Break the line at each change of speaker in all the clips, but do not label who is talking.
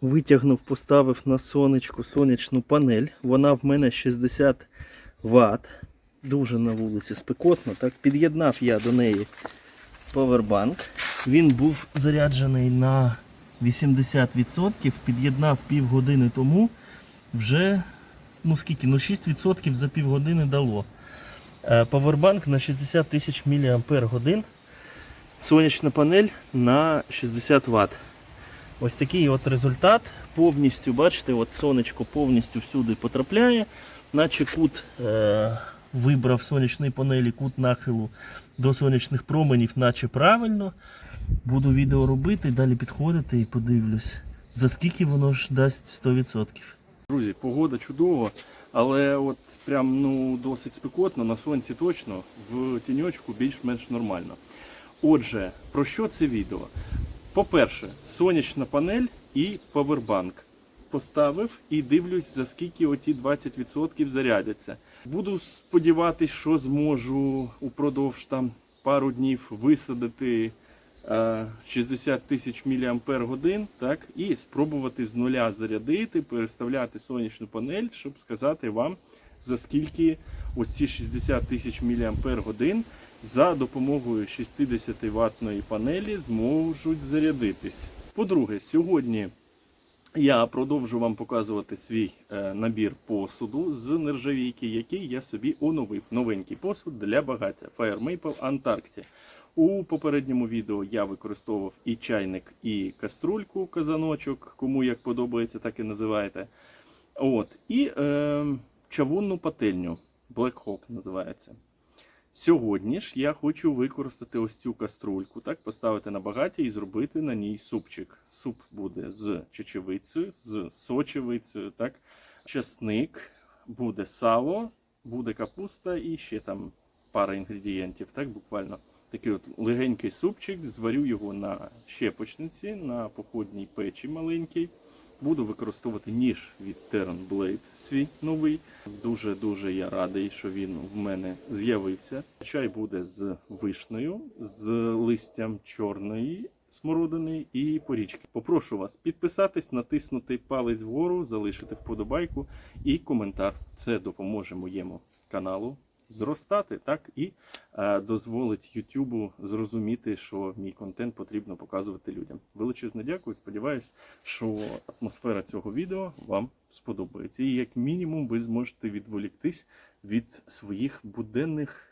Витягнув, поставив на сонечку сонячну панель. Вона в мене 60 Вт. Дуже на вулиці спекотно. Так, під'єднав я до неї павербанк. Він був заряджений на 80%. Під'єднав півгодини тому. Вже ну скільки? Ну 6% за півгодини дало. Е, Павербанк на 60 тисяч мАч. Сонячна панель на 60 Вт. Ось такий от результат. Повністю, бачите, от сонечко повністю всюди потрапляє, наче кут е, вибрав сонячної панелі, кут нахилу до сонячних променів, наче правильно. Буду відео робити, далі підходити і подивлюсь, за скільки воно ж дасть 100%. Друзі, погода чудова, але от прям ну досить спекотно, на сонці точно, в тіньочку більш-менш нормально. Отже, про що це відео? По-перше, сонячна панель і павербанк. Поставив і дивлюсь, за скільки оті 20% зарядяться. Буду сподіватись, що зможу упродовж там пару днів висадити е, 60 тисяч мАч, так, і спробувати з нуля зарядити, переставляти сонячну панель, щоб сказати вам, за скільки ось ці 60 тисяч мАч за допомогою 60 ваттної панелі зможуть зарядитись. По-друге, сьогодні я продовжу вам показувати свій е, набір посуду з нержавійки, який я собі оновив. Новенький посуд для багаття Fire Maple Antarctic. У попередньому відео я використовував і чайник, і каструльку, казаночок, кому як подобається, так і називаєте. От. І е, чавунну пательню. Black Hawk називається. Сьогодні ж я хочу використати ось цю каструльку, так, поставити на багаття і зробити на ній супчик. Суп буде з чечевицею, з сочевицею, так, часник, буде сало, буде капуста і ще там пара інгредієнтів, так, буквально. Такий от легенький супчик, зварю його на щепочниці, на походній печі маленькій. Буду використовувати ніж від Terran Blade свій новий. Дуже-дуже я радий, що він в мене з'явився. Чай буде з вишнею, з листям чорної смородини і порічки. Попрошу вас підписатись, натиснути палець вгору, залишити вподобайку і коментар. Це допоможе моєму каналу зростати, так і е, дозволить Ютубу зрозуміти, що мій контент потрібно показувати людям. Величезне дякую. Сподіваюсь, що атмосфера цього відео вам сподобається. І як мінімум ви зможете відволіктись від своїх буденних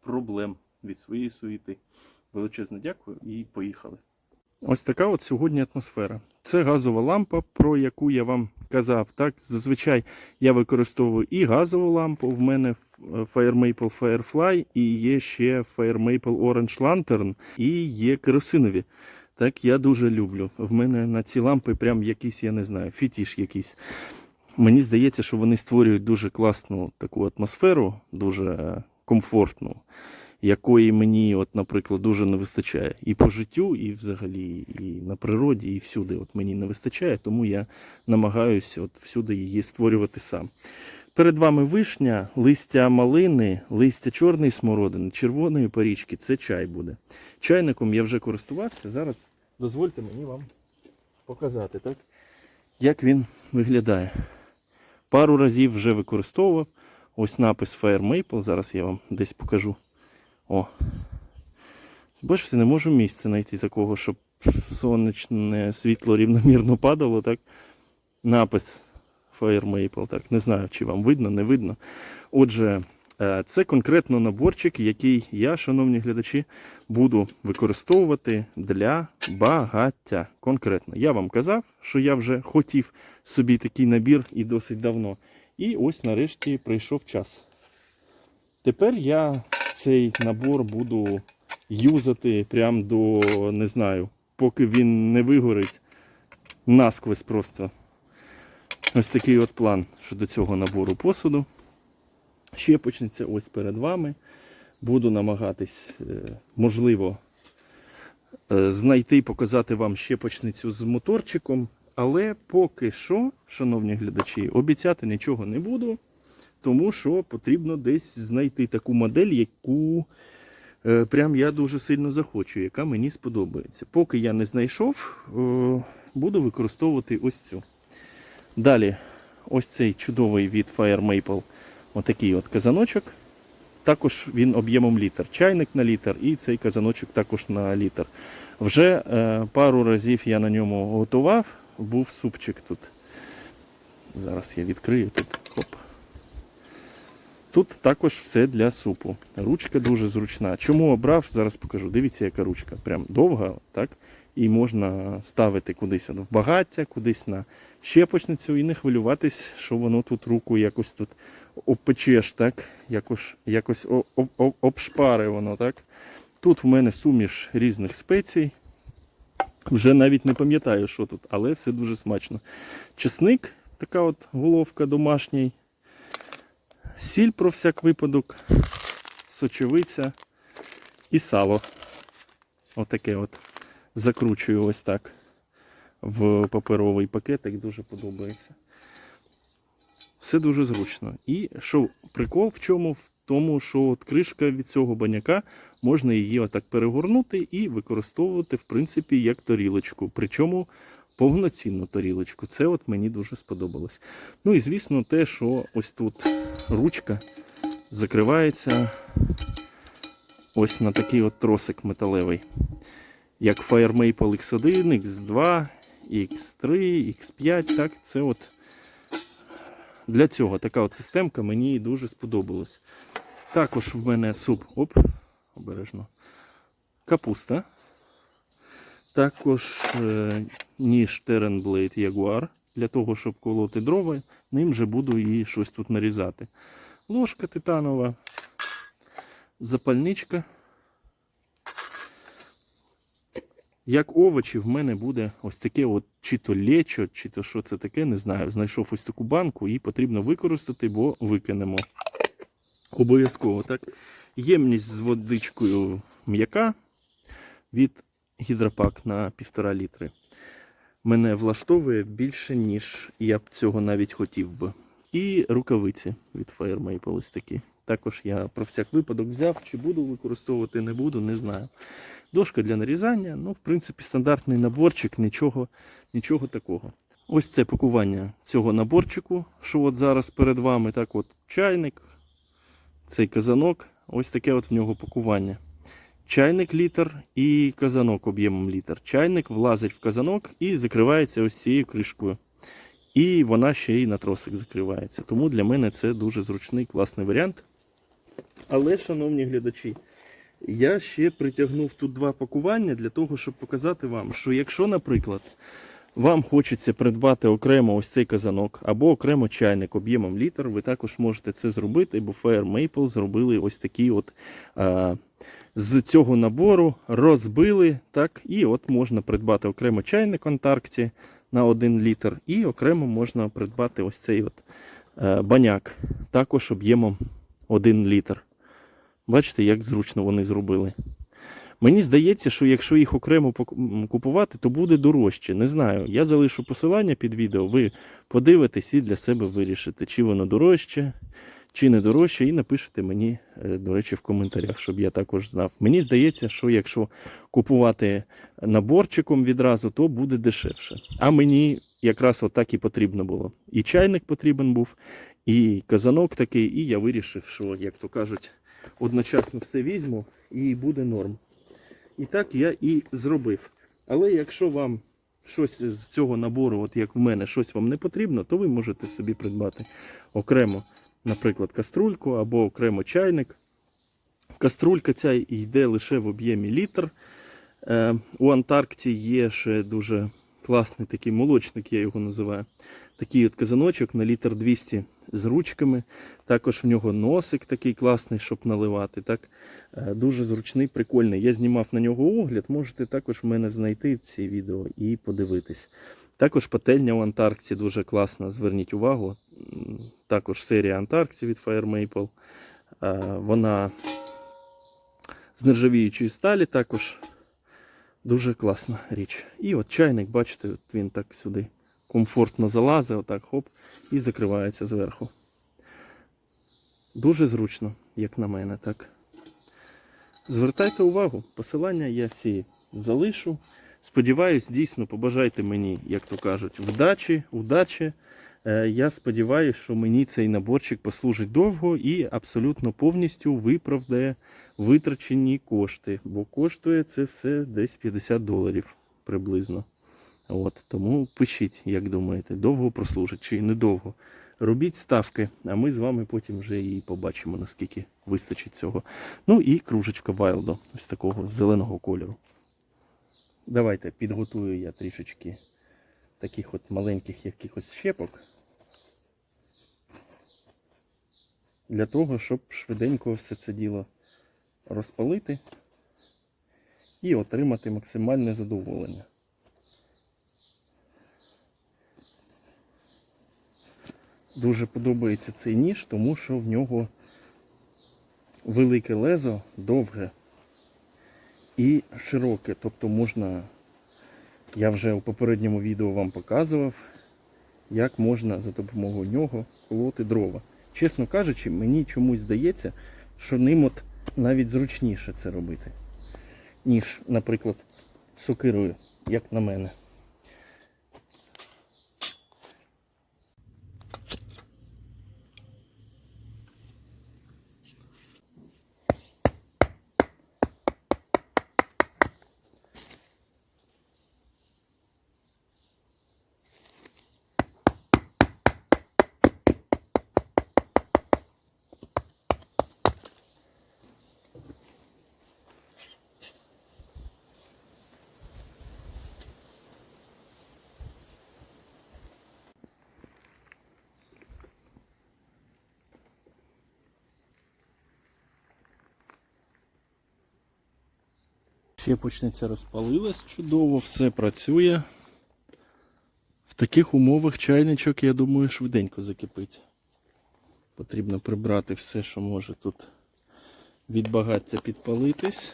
проблем, від своєї суєти. Величезне дякую і поїхали. Ось така от сьогодні атмосфера. Це газова лампа, про яку я вам казав. Так, зазвичай я використовую і газову лампу. В мене Fire Maple Firefly, і є ще Fire Maple Orange Lantern, і є керосинові. Так, я дуже люблю. В мене на ці лампи прям якийсь, я не знаю, фітіш якийсь. Мені здається, що вони створюють дуже класну таку атмосферу, дуже комфортну, якої мені, от, наприклад, дуже не вистачає. І по життю, і взагалі, і на природі, і всюди от мені не вистачає, тому я намагаюся от всюди її створювати сам. Перед вами вишня, листя малини, листя чорної смородини, червоної порічки це чай буде. Чайником я вже користувався. Зараз дозвольте мені вам показати, так? як він виглядає. Пару разів вже використовував. Ось напис Fire Maple. Зараз я вам десь покажу. О. Бачите, не можу місця знайти такого, щоб сонячне світло рівномірно падало. так? Напис Fire Maple. Так, не знаю, чи вам видно, не видно. Отже, е, це конкретно наборчик, який я, шановні глядачі, буду використовувати для багаття. Конкретно. Я вам казав, що я вже хотів собі такий набір і досить давно. І ось нарешті прийшов час. Тепер я цей набор буду юзати прям до, не знаю, поки він не вигорить насквозь просто. Ось такий от план щодо цього набору посуду. Щепочниця ось перед вами. Буду намагатись, е, можливо, е, знайти, показати вам щепочницю з моторчиком. Але поки що, шановні глядачі, обіцяти нічого не буду, тому що потрібно десь знайти таку модель, яку е, прям я дуже сильно захочу, яка мені сподобається. Поки я не знайшов, е, буду використовувати ось цю. Далі, ось цей чудовий від Fire Maple, отакий от казаночок. Також він об'ємом літр. Чайник на літр і цей казаночок також на літр. Вже е, пару разів я на ньому готував, був супчик тут. Зараз я відкрию тут. Хоп. Тут також все для супу. Ручка дуже зручна. Чому обрав? Зараз покажу. Дивіться, яка ручка. Прям довга, так? І можна ставити кудись в багаття, кудись на щепочницю і не хвилюватись, що воно тут руку якось тут обпечеш, так? Якось, якось обшпари воно, так? Тут в мене суміш різних спецій. Вже навіть не пам'ятаю, що тут, але все дуже смачно. Чесник, така от головка домашній. Сіль про всяк випадок, сочевиця і сало. Отаке от закручую ось так в паперовий пакетик, дуже подобається. Все дуже зручно. І що прикол в чому? В тому, що от кришка від цього баняка можна її отак перегорнути і використовувати, в принципі, як тарілочку. Причому повноцінну тарілочку. Це от мені дуже сподобалось. Ну і звісно, те, що ось тут ручка закривається ось на такий от тросик металевий. Як Fire Maple X1, X2, X3, X5. Так, це от для цього така от системка мені дуже сподобалась. Також в мене суп. Оп, обережно. Капуста. Також е, ніж Blade Jaguar. Для того, щоб колоти дрова, ним же буду і щось тут нарізати. Ложка титанова, запальничка. Як овочі в мене буде ось таке от чи то лечо, чи то що це таке, не знаю. Знайшов ось таку банку, її потрібно використати, бо викинемо. Обов'язково, так? Ємність з водичкою м'яка від гідропак на 1,5 літри. Мене влаштовує більше, ніж я б цього навіть хотів би. І рукавиці від Fire ось такі. Також я про всяк випадок взяв, чи буду використовувати, не буду, не знаю. Дошка для нарізання, ну, в принципі, стандартний наборчик, нічого, нічого такого. Ось це пакування цього наборчику, що от зараз перед вами, так от чайник, цей казанок, ось таке от в нього пакування. Чайник літр і казанок об'ємом літр. Чайник влазить в казанок і закривається ось цією кришкою. І вона ще й на тросик закривається. Тому для мене це дуже зручний, класний варіант. Але, шановні глядачі, я ще притягнув тут два пакування для того, щоб показати вам, що якщо, наприклад, вам хочеться придбати окремо ось цей казанок або окремо чайник об'ємом літр, ви також можете це зробити, бо Fire Maple зробили ось такі от. А, з цього набору розбили, так, і от можна придбати окремо чайник Антаркті на 1 літр, і окремо можна придбати ось цей от е, баняк, також об'ємом 1 літр. Бачите, як зручно вони зробили. Мені здається, що якщо їх окремо купувати, то буде дорожче. Не знаю. Я залишу посилання під відео, ви подивитесь і для себе вирішите, чи воно дорожче, чи не дорожче, і напишете мені, е, до речі, в коментарях, щоб я також знав. Мені здається, що якщо купувати наборчиком відразу, то буде дешевше. А мені якраз отак і потрібно було. І чайник потрібен був, і казанок такий, і я вирішив, що, як то кажуть, одночасно все візьму і буде норм. І так я і зробив. Але якщо вам щось з цього набору, от як в мене, щось вам не потрібно, то ви можете собі придбати окремо, наприклад, каструльку або окремо чайник. Каструлька ця йде лише в об'ємі літр. Е, у Антаркті є ще дуже класний такий молочник, я його називаю. Такий от казаночок на літр 200 з ручками. Також в нього носик такий класний, щоб наливати. Так, Е, Дуже зручний, прикольний. Я знімав на нього огляд, можете також в мене знайти ці відео і подивитись. Також пательня у Антаркті дуже класна, зверніть увагу. Також серія Антаркті від Fire Maple. Е, Вона з нержавіючої сталі також дуже класна річ. І от чайник, бачите, от він так сюди комфортно залазить, отак хоп, і закривається зверху. Дуже зручно, як на мене, так. Звертайте увагу, посилання я всі залишу. Сподіваюсь, дійсно, побажайте мені, як то кажуть, вдачі, удачі. Е, Я сподіваюся, що мені цей наборчик послужить довго і абсолютно повністю виправдає витрачені кошти, бо коштує це все десь 50 доларів приблизно. От, тому пишіть, як думаєте, довго прослужить чи недовго. Робіть ставки, а ми з вами потім вже і побачимо, наскільки вистачить цього. Ну і кружечка Вайлдо, ось такого зеленого кольору. Давайте підготую я трішечки таких от маленьких якихось щепок. Для того, щоб швиденько все це діло розпалити і отримати максимальне задоволення. Дуже подобається цей ніж, тому що в нього велике лезо, довге і широке. Тобто можна, я вже у попередньому відео вам показував, як можна за допомогою нього колоти дрова. Чесно кажучи, мені чомусь здається, що ним от навіть зручніше це робити, ніж, наприклад, сокирою, як на мене. Щепочниця розпалилась чудово, все працює. В таких умовах чайничок, я думаю, швиденько закипить. Потрібно прибрати все, що може тут від багаття підпалитись.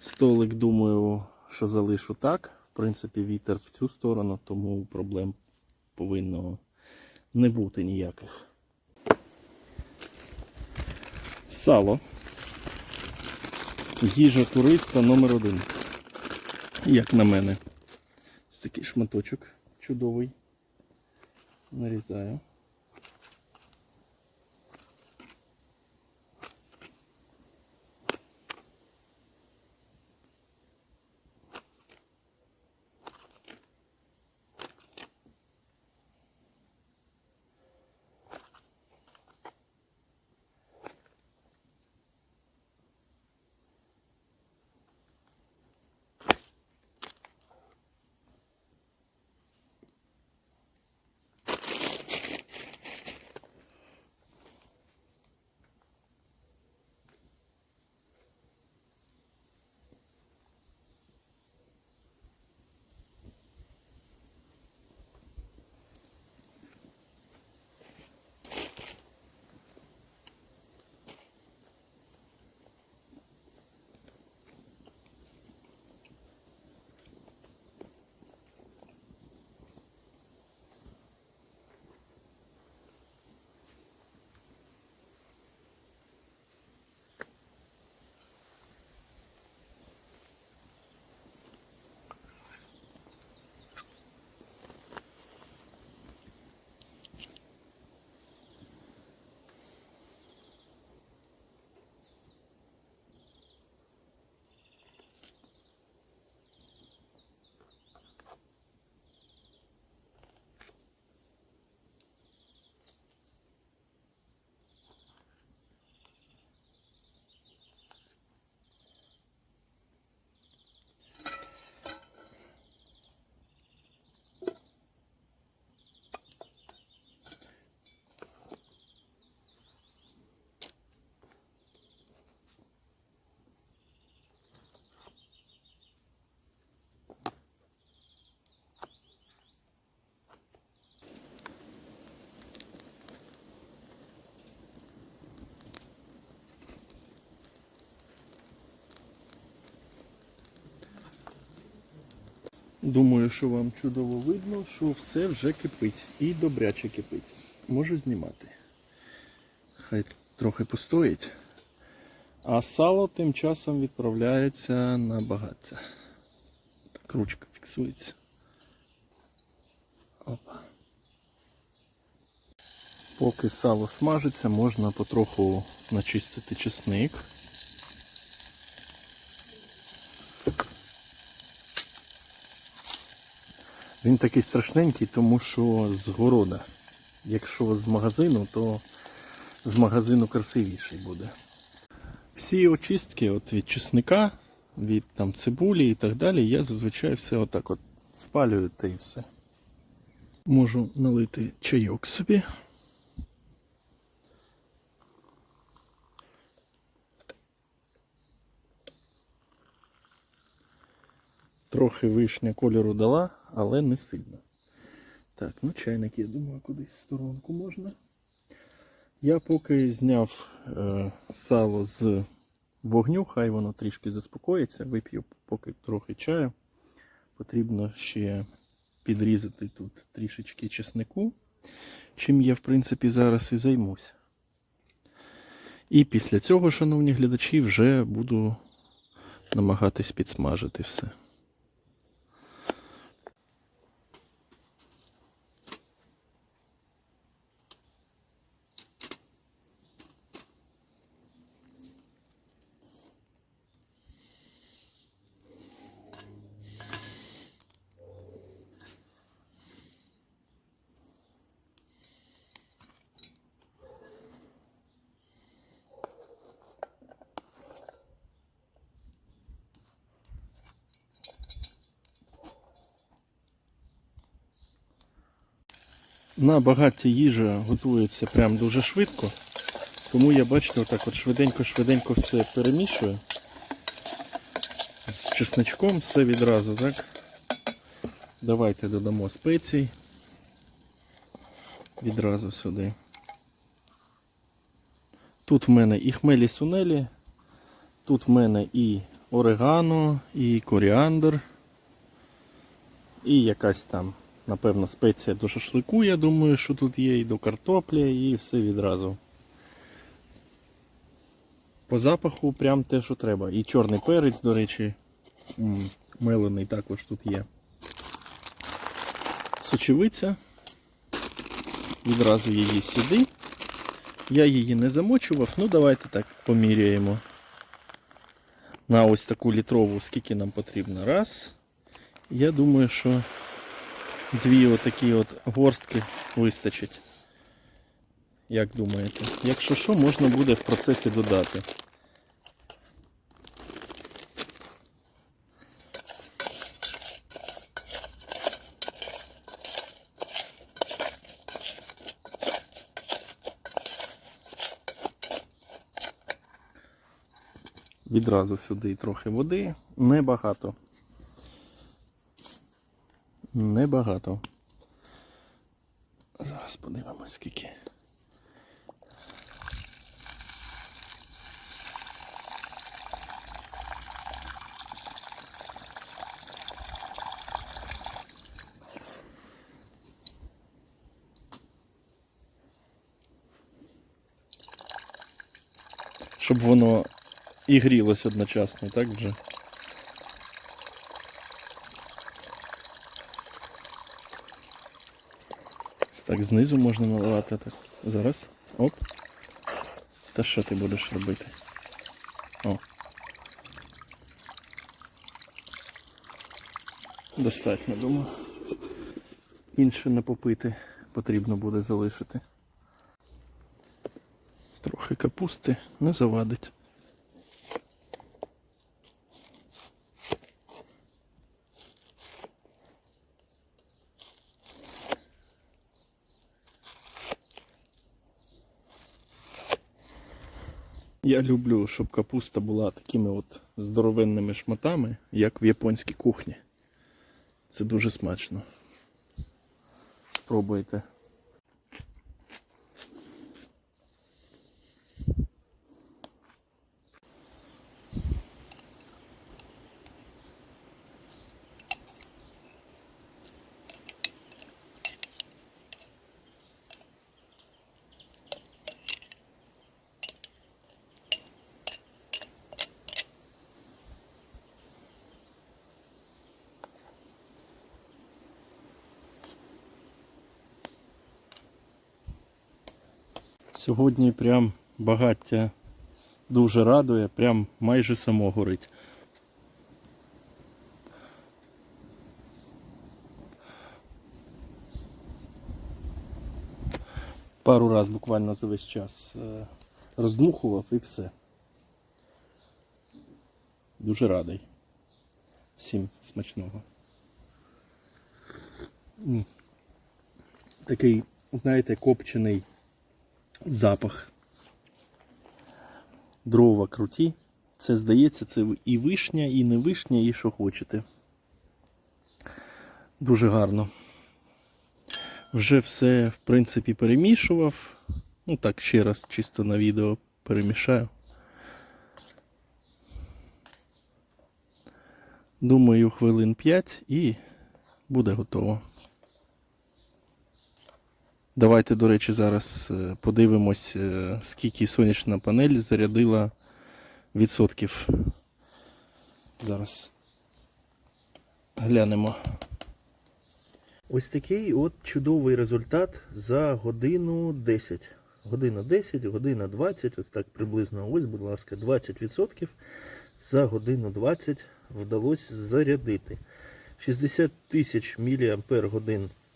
Столик, думаю, що залишу так. В принципі, вітер в цю сторону, тому проблем повинно не бути ніяких. Сало. Їжа туриста номер один. Як на мене. Ось такий шматочок чудовий. Нарізаю. Думаю, що вам чудово видно, що все вже кипить. І добряче кипить. Можу знімати. Хай трохи постоїть. А сало тим часом відправляється на багаття. як ручка фіксується. Опа. Поки сало смажиться, можна потроху начистити чесник. Він такий страшненький, тому що з города. Якщо з магазину, то з магазину красивіший буде. Всі очистки от від чесника, від там, цибулі і так далі, я зазвичай все отак от спалюю та і все. Можу налити чайок собі. Трохи вишня кольору дала, але не сильно. Так, ну чайник, я думаю, кудись в сторонку можна. Я поки зняв е, сало з вогню, хай воно трішки заспокоїться, вип'ю поки трохи чаю. Потрібно ще підрізати тут трішечки чеснику, чим я, в принципі, зараз і займусь. І після цього, шановні глядачі, вже буду намагатись підсмажити все. На багаті їжа готується прям дуже швидко. Тому я бачите, отак от швиденько-швиденько все перемішую. З чесночком все відразу, так? Давайте додамо спецій. Відразу сюди. Тут в мене і хмелі сунелі, тут в мене і орегано, і коріандр, і якась там Напевно, спеція до шашлику, я думаю, що тут є, і до картоплі, і все відразу. По запаху прям те, що треба. І чорний перець, до речі, мелений також тут є. Сочевиця. Відразу її сюди. Я її не замочував, ну давайте так поміряємо. На ось таку літрову, скільки нам потрібно. Раз. Я думаю, що дві отакі от горстки вистачить. Як думаєте? Якщо що, можна буде в процесі додати. Відразу сюди трохи води, небагато. Небагато. Зараз подивимось скільки. Щоб воно і грілось одночасно, так вже? Так, знизу можна наливати так. Зараз. Оп. Та що ти будеш робити? О. Достатньо, думаю. Інше не попити потрібно буде залишити. Трохи капусти не завадить. Я люблю, щоб капуста була такими от здоровенними шматами, як в японській кухні. Це дуже смачно. Спробуйте. Сьогодні прям багаття дуже радує, прям майже само горить. Пару раз буквально за весь час е, роздмухував і все. Дуже радий. Всім смачного. Такий, знаєте, копчений запах. Дрова круті. Це здається, це і вишня, і не вишня, і що хочете. Дуже гарно. Вже все, в принципі, перемішував. Ну так, ще раз чисто на відео перемішаю. Думаю, хвилин 5 і буде готово. Давайте, до речі, зараз е, подивимось, е, скільки сонячна панель зарядила відсотків. Зараз глянемо. Ось такий от чудовий результат за годину 10. Година 10, година 20, ось так приблизно. Ось, будь ласка, 20% за годину 20 вдалося зарядити. 60 тисяч мАч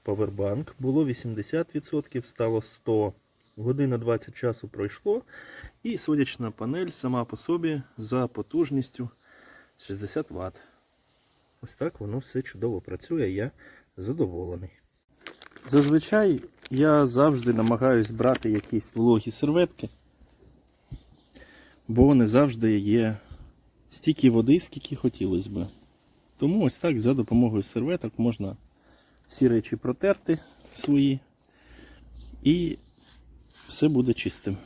павербанк, було 80%, стало 100. Година 20 часу пройшло. І сонячна панель сама по собі за потужністю 60 Вт. Ось так воно все чудово працює, я задоволений. Зазвичай я завжди намагаюсь брати якісь вологі серветки, бо не завжди є стільки води, скільки хотілося би. Тому ось так за допомогою серветок можна всі речі протерти свої і все буде чистим.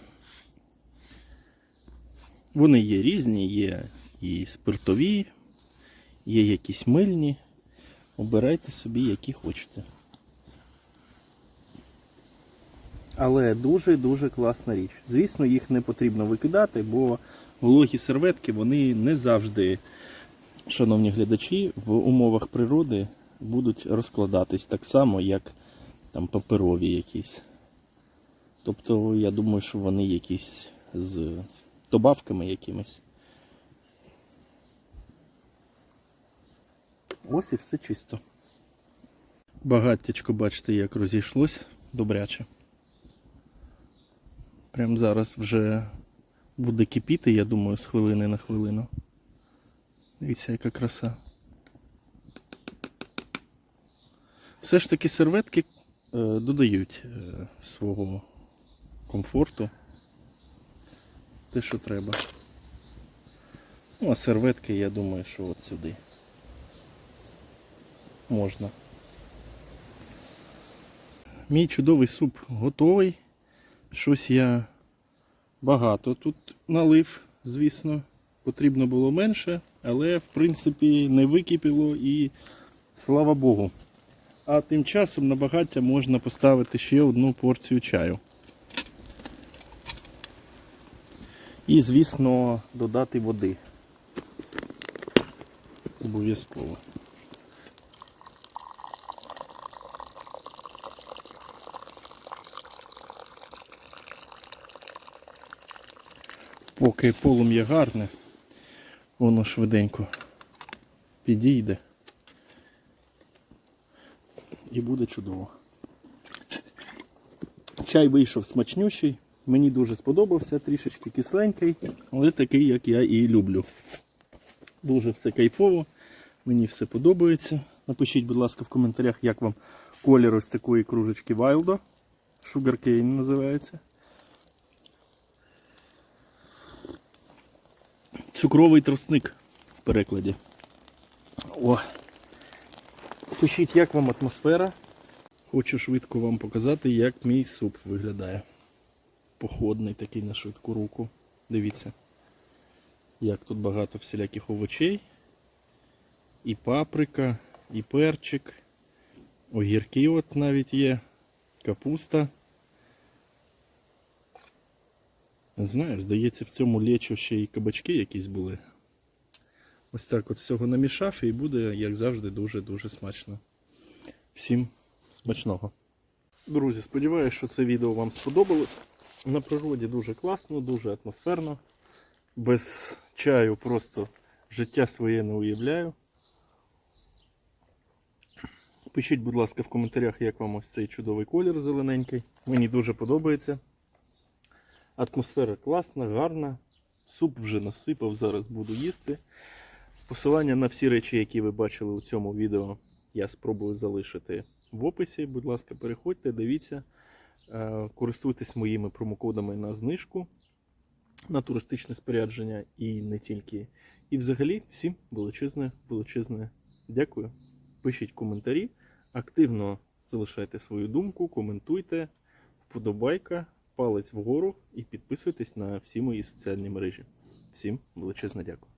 Вони є різні, є і спиртові, є якісь мильні. Обирайте собі, які хочете. Але дуже-дуже класна річ. Звісно, їх не потрібно викидати, бо вологі серветки вони не завжди, шановні глядачі, в умовах природи будуть розкладатись так само, як там паперові якісь. Тобто, я думаю, що вони якісь з добавками якимись. Ось і все чисто. Багаттячко, бачите, як розійшлось добряче. Прямо зараз вже буде кипіти, я думаю, з хвилини на хвилину. Дивіться, яка краса. Все ж таки серветки е, додають е, свого комфорту. Те, що треба. Ну, а серветки, я думаю, що от сюди можна. Мій чудовий суп готовий. Щось я багато тут налив, звісно. Потрібно було менше, але в принципі не википіло і слава Богу. А тим часом на багаття можна поставити ще одну порцію чаю. І, звісно, додати води. Обов'язково. Поки полум'я гарне, воно швиденько підійде і буде чудово. Чай вийшов смачнющий, мені дуже сподобався, трішечки кисленький, але такий, як я і люблю. Дуже все кайфово, мені все подобається. Напишіть, будь ласка, в коментарях, як вам колір ось такої кружечки Вайлдо. Sugarcane називається. Цукровий тростник в перекладі. О. Пишіть, як вам атмосфера. Хочу швидко вам показати, як мій суп виглядає. Походний такий на швидку руку. Дивіться, як тут багато всіляких овочей. І паприка, і перчик, огірки от навіть є, капуста. Не знаю, здається, в цьому лечу ще й кабачки якісь були. Ось так от всього намішав і буде, як завжди, дуже-дуже смачно. Всім смачного. Друзі, сподіваюся, що це відео вам сподобалось. На природі дуже класно, дуже атмосферно. Без чаю просто життя своє не уявляю. Пишіть, будь ласка, в коментарях, як вам ось цей чудовий колір зелененький. Мені дуже подобається. Атмосфера класна, гарна. Суп вже насипав, зараз буду їсти. Посилання на всі речі, які ви бачили у цьому відео, я спробую залишити в описі. Будь ласка, переходьте, дивіться, Е, користуйтесь моїми промокодами на знижку на туристичне спорядження і не тільки. І взагалі всім величезне, величезне дякую. Пишіть коментарі, активно залишайте свою думку, коментуйте, вподобайка, палець вгору і підписуйтесь на всі мої соціальні мережі. Всім величезне дякую.